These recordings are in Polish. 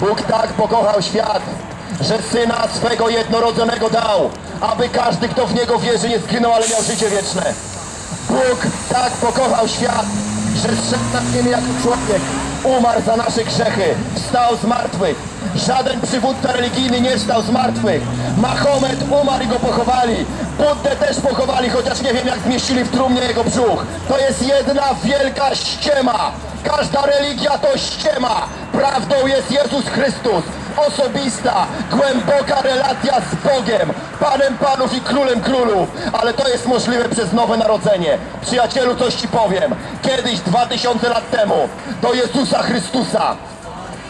Bóg tak pokochał świat, że Syna swego jednorodzonego dał, aby każdy, kto w Niego wierzy, nie zginął, ale miał życie wieczne. Bóg tak pokochał świat, że zszedł na ziemię jako człowiek, umarł za nasze grzechy, wstał z martwych. Żaden przywódca religijny nie wstał z martwych. Mahomet umarł i go pochowali. Buddę też pochowali, chociaż nie wiem jak zmieścili w trumnie jego brzuch. To jest jedna wielka ściema. Każda religia to ściema. Prawdą jest Jezus Chrystus. Osobista, głęboka relacja z Bogiem, Panem Panów i Królem Królów. Ale to jest możliwe przez nowe narodzenie. Przyjacielu, coś Ci powiem. Kiedyś, dwa tysiące lat temu, do Jezusa Chrystusa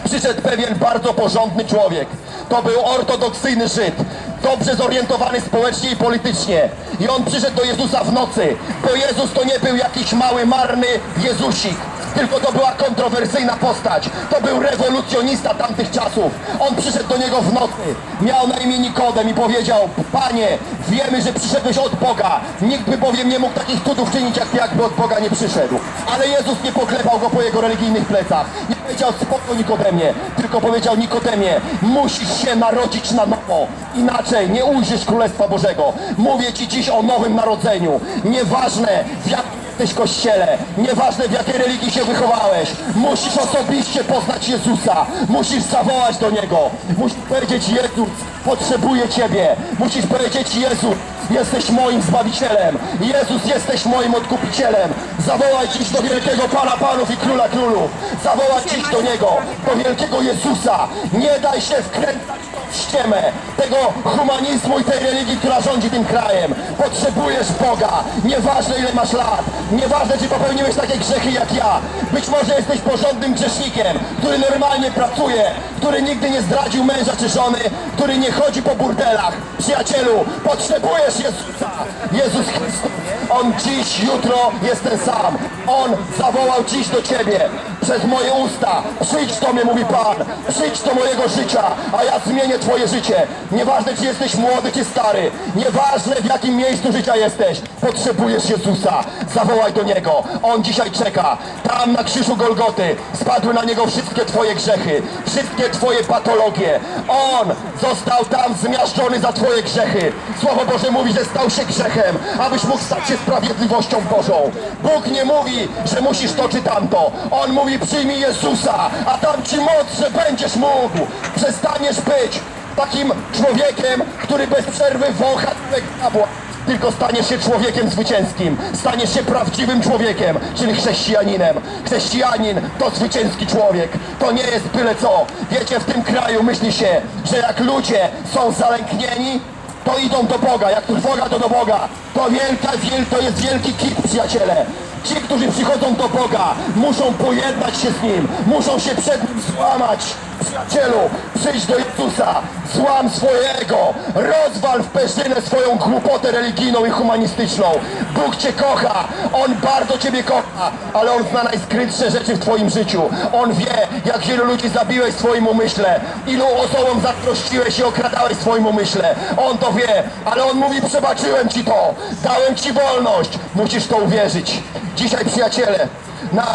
przyszedł pewien bardzo porządny człowiek. To był ortodoksyjny Żyd, dobrze zorientowany społecznie i politycznie. I on przyszedł do Jezusa w nocy, bo Jezus to nie był jakiś mały, marny Jezusik. Tylko to była kontrowersyjna postać. To był rewolucjonista tamtych czasów. On przyszedł do niego w nocy. Miał na imię Nikodem i powiedział Panie, wiemy, że przyszedłeś od Boga. Nikt by bowiem nie mógł takich cudów czynić, jak jakby od Boga nie przyszedł. Ale Jezus nie poklepał go po jego religijnych plecach. Nie powiedział spoko Nikodemie, tylko powiedział Nikodemie, musisz się narodzić na nowo. Inaczej nie ujrzysz Królestwa Bożego. Mówię ci dziś o nowym narodzeniu. Nieważne w jakim jesteś kościele, nieważne w jakiej religii się wychowałeś, musisz osobiście poznać Jezusa, musisz zawołać do Niego, musisz powiedzieć Jezus, potrzebuję Ciebie, musisz powiedzieć Jezus, jesteś moim Zbawicielem, Jezus, jesteś moim Odkupicielem, zawołaj dziś do wielkiego Pana Panów i Króla Królów, zawołaj dziś do Niego, do wielkiego Jezusa, nie daj się wkręcać ściemę tego humanizmu i tej religii, która rządzi tym krajem, potrzebujesz Boga, nieważne ile masz lat, Nieważne, czy popełniłeś takie grzechy jak ja. Być może jesteś porządnym grzesznikiem, który normalnie pracuje, który nigdy nie zdradził męża czy żony, który nie chodzi po burdelach. Przyjacielu, potrzebujesz Jezusa. Jezus Chrystus. On dziś, jutro jest ten sam. On zawołał dziś do Ciebie przez moje usta. Przyjdź do mnie, mówi Pan. Przyjdź do mojego życia, a ja zmienię Twoje życie. Nieważne, czy jesteś młody, czy stary. Nieważne, w jakim miejscu życia jesteś. Potrzebujesz Jezusa. Zawołaj do Niego. On dzisiaj czeka. Tam na krzyżu Golgoty spadły na Niego wszystkie Twoje grzechy. Wszystkie Twoje patologie. On został tam zmiażdżony za Twoje grzechy. Słowo Boże mówi, że stał się grzechem, abyś mógł stać się sprawiedliwością Bożą. Bóg nie mówi, że musisz to czy tamto. On mówi, przyjmij Jezusa, a dam Ci moc, że będziesz mógł. Przestaniesz być takim człowiekiem, który bez przerwy wącha diabła tylko staniesz się człowiekiem zwycięskim, staniesz się prawdziwym człowiekiem, czyli chrześcijaninem. Chrześcijanin to zwycięski człowiek, to nie jest byle co. Wiecie, w tym kraju myśli się, że jak ludzie są zalęknieni, to idą do Boga, jak trwoga to do Boga. To wielka, wiel, to jest wielki kit, przyjaciele. Ci, którzy przychodzą do Boga, muszą pojednać się z Nim, muszą się przed Nim złamać. Przyjacielu, przyjdź do Jezusa, złam swojego, rozwal w perzynę swoją głupotę religijną i humanistyczną. Bóg Cię kocha, On bardzo Ciebie kocha, ale On zna najskrytsze rzeczy w Twoim życiu. On wie, jak wielu ludzi zabiłeś w swoim umyśle, ilu osobom zatrościłeś i okradałeś w swoim umyśle. On to wie, ale On mówi, przebaczyłem Ci to, dałem Ci wolność, musisz to uwierzyć. Dzisiaj, przyjaciele, na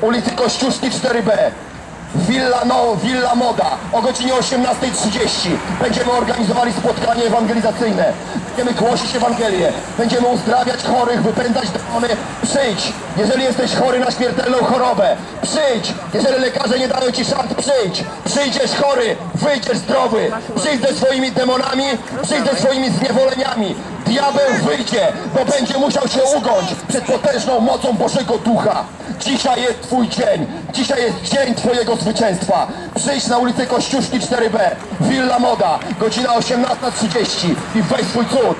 ulicy Kościuszki 4B Villa, no, Villa Moda o godzinie 18.30 będziemy organizowali spotkanie ewangelizacyjne. Będziemy głosić Ewangelię. Będziemy uzdrawiać chorych, wypędzać demony. Przyjdź, jeżeli jesteś chory na śmiertelną chorobę. Przyjdź, jeżeli lekarze nie dają ci szans, przyjdź. Przyjdziesz chory, wyjdziesz zdrowy. Przyjdź ze swoimi demonami, przyjdź ze swoimi zniewoleniami. Diabeł wyjdzie, bo będzie musiał się ugiąć przed potężną mocą Bożego Ducha. Dzisiaj jest Twój dzień. Dzisiaj jest dzień Twojego zwycięstwa. Przyjdź na ulicę Kościuszki 4B, Villa Moda, godzina 18.30 i weź swój cud.